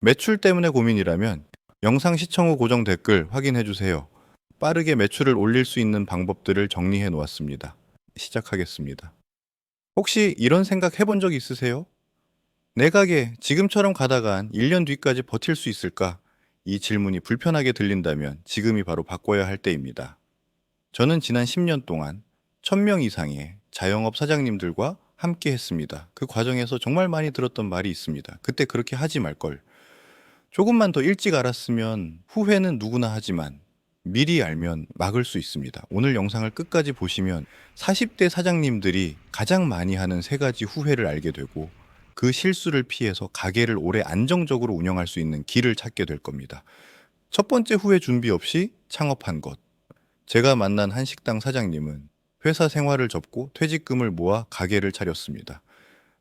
매출 때문에 고민이라면 영상 시청 후 고정 댓글 확인해 주세요. 빠르게 매출을 올릴 수 있는 방법들을 정리해 놓았습니다. 시작하겠습니다. 혹시 이런 생각 해본 적 있으세요? 내 가게 지금처럼 가다간 1년 뒤까지 버틸 수 있을까? 이 질문이 불편하게 들린다면 지금이 바로 바꿔야 할 때입니다. 저는 지난 10년 동안 1000명 이상의 자영업 사장님들과 함께 했습니다. 그 과정에서 정말 많이 들었던 말이 있습니다. 그때 그렇게 하지 말걸. 조금만 더 일찍 알았으면 후회는 누구나 하지만 미리 알면 막을 수 있습니다. 오늘 영상을 끝까지 보시면 40대 사장님들이 가장 많이 하는 세 가지 후회를 알게 되고 그 실수를 피해서 가게를 오래 안정적으로 운영할 수 있는 길을 찾게 될 겁니다. 첫 번째 후회 준비 없이 창업한 것. 제가 만난 한 식당 사장님은 회사 생활을 접고 퇴직금을 모아 가게를 차렸습니다.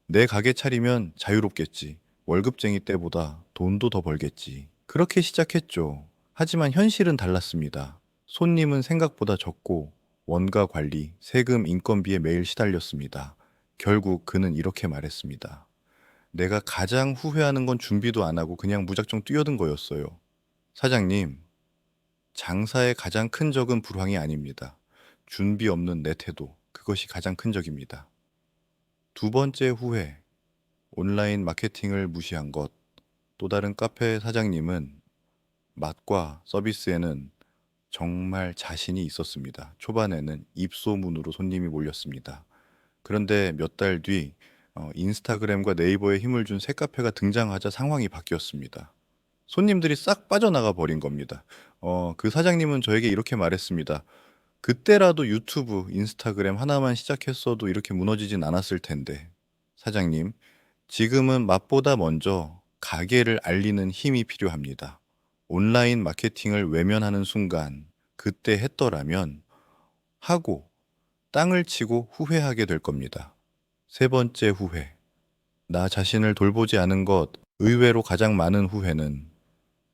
내 가게 차리면 자유롭겠지. 월급쟁이 때보다 돈도 더 벌겠지. 그렇게 시작했죠. 하지만 현실은 달랐습니다. 손님은 생각보다 적고 원가 관리, 세금, 인건비에 매일 시달렸습니다. 결국 그는 이렇게 말했습니다. 내가 가장 후회하는 건 준비도 안 하고 그냥 무작정 뛰어든 거였어요. 사장님, 장사의 가장 큰 적은 불황이 아닙니다. 준비 없는 내 태도, 그것이 가장 큰 적입니다. 두 번째 후회, 온라인 마케팅을 무시한 것. 또 다른 카페 사장님은 맛과 서비스에는 정말 자신이 있었습니다. 초반에는 입소문으로 손님이 몰렸습니다. 그런데 몇 달뒤 어, 인스타그램과 네이버에 힘을 준 새 카페가 등장하자 상황이 바뀌었습니다. 손님들이 싹 빠져나가 버린 겁니다. 어, 그 사장님은 저에게 이렇게 말했습니다. 그때라도 유튜브, 인스타그램 하나만 시작했어도 이렇게 무너지진 않았을 텐데. 사장님, 지금은 맛보다 먼저 가게를 알리는 힘이 필요합니다. 온라인 마케팅을 외면하는 순간 그때 했더라면 하고 땅을 치고 후회하게 될 겁니다. 세 번째 후회. 나 자신을 돌보지 않은 것 의외로 가장 많은 후회는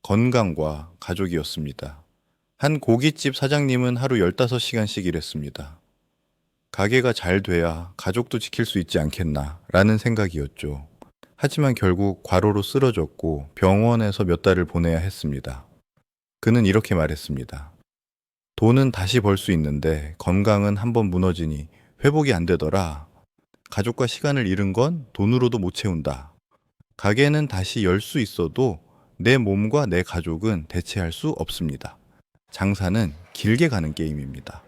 건강과 가족이었습니다. 한 고깃집 사장님은 하루 15시간씩 일했습니다. 가게가 잘 돼야 가족도 지킬 수 있지 않겠나 라는 생각이었죠. 하지만 결국 과로로 쓰러졌고 병원에서 몇 달을 보내야 했습니다. 그는 이렇게 말했습니다. 돈은 다시 벌 수 있는데 건강은 한번 무너지니 회복이 안 되더라. 가족과 시간을 잃은 건 돈으로도 못 채운다. 가게는 다시 열 수 있어도 내 몸과 내 가족은 대체할 수 없습니다. 장사는 길게 가는 게임입니다.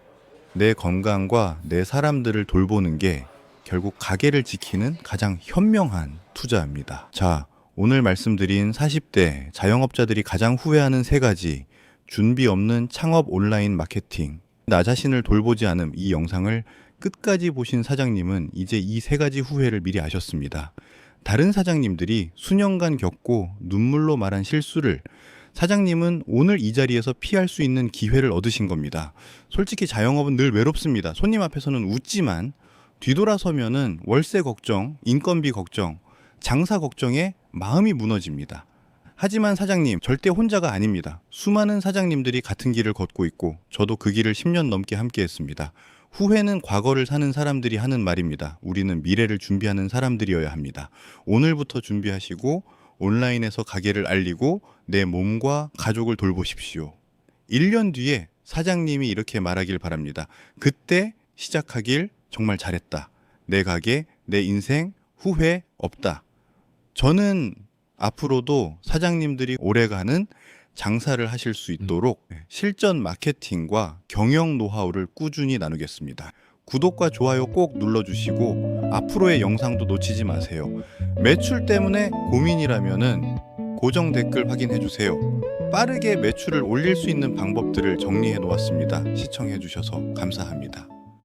내 건강과 내 사람들을 돌보는 게 결국 가게를 지키는 가장 현명한 투자입니다. 자, 오늘 말씀드린 40대 자영업자들이 가장 후회하는 세 가지 준비 없는 창업 온라인 마케팅, 나 자신을 돌보지 않음 이 영상을 끝까지 보신 사장님은 이제 이 세 가지 후회를 미리 아셨습니다. 다른 사장님들이 수년간 겪고 눈물로 말한 실수를 사장님은 오늘 이 자리에서 피할 수 있는 기회를 얻으신 겁니다. 솔직히 자영업은 늘 외롭습니다. 손님 앞에서는 웃지만 뒤돌아서면은 월세 걱정, 인건비 걱정, 장사 걱정에 마음이 무너집니다. 하지만 사장님 절대 혼자가 아닙니다. 수많은 사장님들이 같은 길을 걷고 있고 저도 그 길을 10년 넘게 함께 했습니다. 후회는 과거를 사는 사람들이 하는 말입니다. 우리는 미래를 준비하는 사람들이어야 합니다. 오늘부터 준비하시고 온라인에서 가게를 알리고 내 몸과 가족을 돌보십시오. 1년 뒤에 사장님이 이렇게 말하길 바랍니다. 그때 시작하길 정말 잘했다. 내 가게, 내 인생 후회 없다. 저는 앞으로도 사장님들이 오래가는 장사를 하실 수 있도록 실전 마케팅과 경영 노하우를 꾸준히 나누겠습니다. 구독과 좋아요 꼭 눌러주시고 앞으로의 영상도 놓치지 마세요. 매출 때문에 고민이라면은 고정 댓글 확인해 주세요. 빠르게 매출을 올릴 수 있는 방법들을 정리해 놓았습니다. 시청해 주셔서 감사합니다.